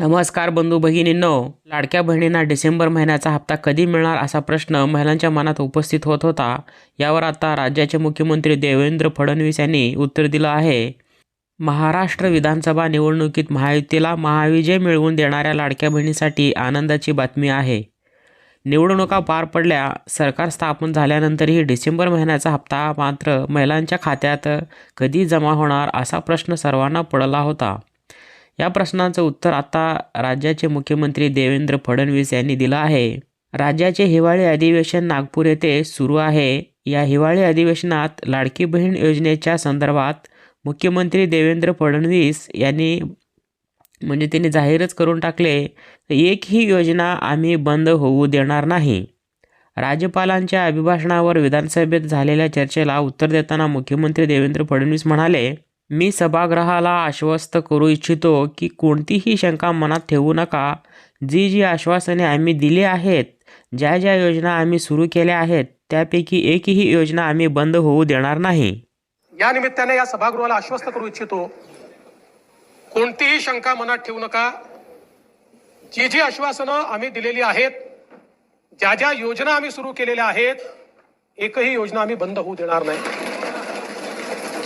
नमस्कार बंधू भगिनींनो. लाडक्या बहिणींना डिसेंबर महिन्याचा हप्ता कधी मिळणार असा प्रश्न महिलांच्या मनात उपस्थित होत होता. यावर आता राज्याचे मुख्यमंत्री देवेंद्र फडणवीस यांनी उत्तर दिलं आहे. महाराष्ट्र विधानसभा निवडणुकीत महायुतीला महाविजय मिळवून देणाऱ्या लाडक्या बहिणीसाठी आनंदाची बातमी आहे. निवडणुका पार पडल्या सरकार स्थापन झाल्यानंतरही डिसेंबर महिन्याचा हप्ता मात्र महिलांच्या खात्यात कधी जमा होणार असा प्रश्न सर्वांना पडला होता. या प्रश्नाचं उत्तर आता राज्याचे मुख्यमंत्री देवेंद्र फडणवीस यांनी दिलं आहे. राज्याचे हिवाळी अधिवेशन नागपूर येथे सुरू आहे. या हिवाळी अधिवेशनात लाडकी बहीण योजनेच्या संदर्भात मुख्यमंत्री देवेंद्र फडणवीस यांनी म्हणजे त्यांनी जाहीरच करून टाकले एकही योजना आम्ही बंद होऊ देणार नाही. राज्यपालांच्या अभिभाषणावर विधानसभेत झालेल्या चर्चेला उत्तर देताना मुख्यमंत्री देवेंद्र फडणवीस म्हणाले मी सभागृहाला आश्वस्त करू इच्छितो की कोणतीही शंका मनात ठेवू नका. जी जी आश्वासने आम्ही दिली आहेत ज्या ज्या योजना आम्ही सुरू केल्या आहेत त्यापैकी एकही योजना आम्ही बंद होऊ देणार नाही. या निमित्ताने या सभागृहाला आश्वस्त करू इच्छितो. कोणतीही शंका मनात ठेवू नका. जी जी आश्वासनं आम्ही दिलेली आहेत ज्या ज्या योजना आम्ही सुरू केलेल्या आहेत एकही योजना आम्ही बंद होऊ देणार नाही.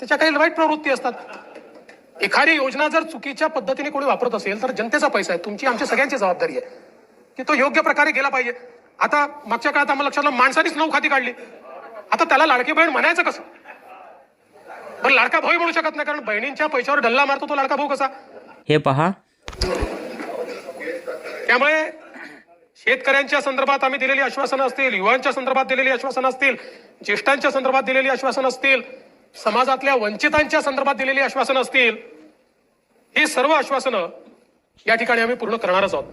त्याच्या काही वाईट प्रवृत्ती असतात. एखादी योजना जर चुकीच्या पद्धतीने कोणी वापरत असेल तर जनतेचा पैसा आहे. तुमची आमची सगळ्यांची जबाबदारी आहे. की तो योग्य प्रकारे गेला पाहिजे. आता मागच्या काळात आम्हाला लक्षात आलं, माणसानीच नऊ खाती काढली. आता त्याला लाडकी बहीण म्हणायचं कसं? पण लाडका भाऊ म्हणू शकत नाही कारण बहिणींच्या पैशावर डल्ला मारतो तो लाडका भाऊ कसा? हे पहा. त्यामुळे शेतकऱ्यांच्या संदर्भात आम्ही दिलेली आश्वासनं असतील युवांच्या संदर्भात दिलेली आश्वासनं असतील ज्येष्ठांच्या संदर्भात दिलेली आश्वासनं असतील समाजातल्या वंचितांच्या संदर्भात दिलेली आश्वासनं असतील ही सर्व आश्वासनं या ठिकाणी आम्ही पूर्ण करणारच आहोत.